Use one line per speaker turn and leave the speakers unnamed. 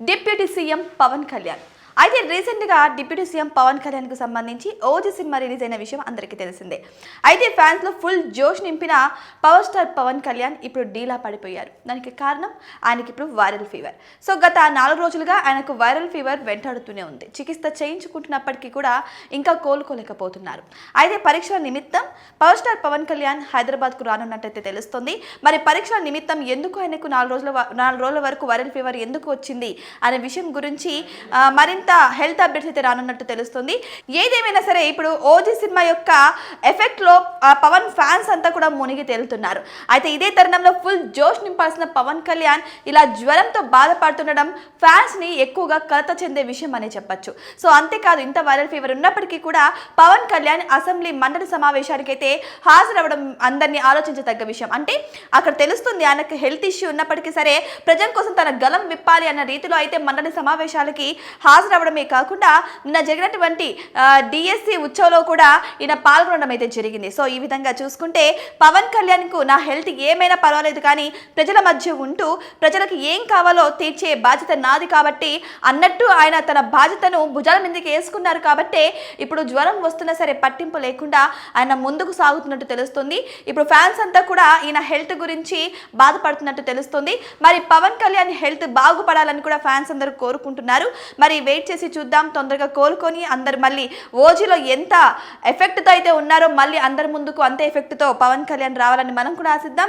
Deputy CM Pawan Kalyan. అయితే రీసెంట్గా deputy CM Pawan కళ్యాణ్కు సంబంధించి ఓజీ సినిమా రిలీజ్ అయిన విషయం అందరికీ తెలిసిందే. అయితే ఫ్యాన్స్లో ఫుల్ జోష్ నింపిన పవర్ స్టార్ పవన్ కళ్యాణ్ ఇప్పుడు డీలా పడిపోయారు. దానికి కారణం ఆయనకి ఇప్పుడు వైరల్ ఫీవర్. సో గత నాలుగు రోజులుగా ఆయనకు వైరల్ ఫీవర్ వెంటాడుతూనే ఉంది. చికిత్స చేయించుకుంటున్నప్పటికీ కూడా ఇంకా కోలుకోలేకపోతున్నారు. అయితే పరీక్షల నిమిత్తం పవర్ స్టార్ పవన్ కళ్యాణ్ హైదరాబాద్కు రానున్నట్టయితే తెలుస్తుంది. మరి పరీక్షల నిమిత్తం ఎందుకు ఆయనకు నాలుగు రోజుల నాలుగు రోజుల వరకు వైరల్ ఫీవర్ ఎందుకు వచ్చింది అనే విషయం గురించి మరింత మరింత హెల్త్ అప్డేట్స్ అయితే రానున్నట్టు తెలుస్తుంది. ఏదేమైనా సరే ఇప్పుడు ఓజీ సినిమా యొక్క ఎఫెక్ట్లో లో పవన్ ఫ్యాన్స్ అంతా కూడా మునిగి తేలుతున్నారు. అయితే ఇదే తరుణంలో ఫుల్ జోష్ నింపాల్సిన పవన్ కళ్యాణ్ ఇలా జ్వరంతో బాధపడుతుండడం ఫ్యాన్స్ని ఎక్కువగా కలత చెందే విషయం అనే చెప్పచ్చు. సో అంతేకాదు ఇంత వైరల్ ఫీవర్ ఉన్నప్పటికీ కూడా పవన్ కళ్యాణ్ అసెంబ్లీ మండలి సమావేశానికి అయితే హాజరవ్వడం అందరినీ ఆలోచించదగ్గ విషయం. అంటే అక్కడ తెలుస్తుంది ఆయనకు హెల్త్ ఇష్యూ ఉన్నప్పటికీ సరే ప్రజల కోసం తన గలం విప్పాలి అన్న రీతిలో అయితే మండలి సమావేశాలకి హాజరవ్వడమే కాకుండా నిన్న జరిగినటువంటి డిఎస్సి ఉత్సవంలో కూడా ఈయన పాల్గొనడం అయితే జరిగింది. సో ఈ విధంగా చూసుకుంటే పవన్ కళ్యాణ్కు నా హెల్త్ ఏమైనా పర్వాలేదు కానీ ప్రజల మధ్య ఉంటూ ప్రజలకు ఏం కావాలో తీర్చే బాధ్యత నాది కాబట్టి అన్నట్టు ఆయన తన బాధ్యతను భుజాల మీదకి వేసుకున్నారు కాబట్టే ఇప్పుడు జ్వరం వస్తున్నా సరే పట్టింపు లేకుండా ఆయన ముందుకు సాగుతున్నట్టు తెలుస్తుంది. ఇప్పుడు ఫ్యాన్స్ అంతా కూడా ఈయన హెల్త్ గురించి బాధపడుతున్నట్టు తెలుస్తుంది. మరి పవన్ కళ్యాణ్ హెల్త్ బాగుపడాలని కూడా ఫ్యాన్స్ అందరూ కోరుకుంటున్నారు. మరి వెయిట్ వెయిట్ చేసి చూద్దాం. తొందరగా కోలుకొని అందరు మళ్ళీ ఓజీలో ఎంత ఎఫెక్ట్తో అయితే ఉన్నారో మళ్ళీ అందరి ముందుకు అంతే ఎఫెక్ట్తో పవన్ కళ్యాణ్ రావాలని మనం కూడా ఆశిద్దాం.